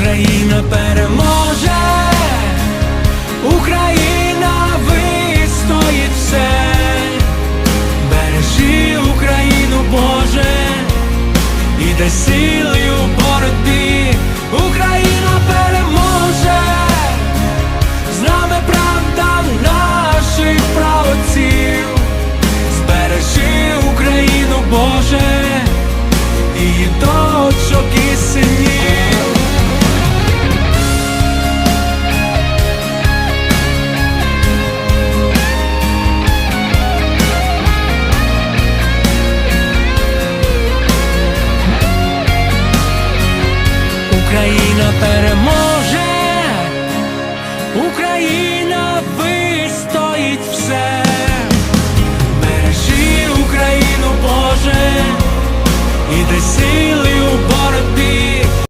Україна переможе, Україна вистоїть все, бережи Україну, Боже, і дай сили у боротьбі, Україна переможе, з нами правда наших правоців, збережи Україну, Боже, переможе Україна ви.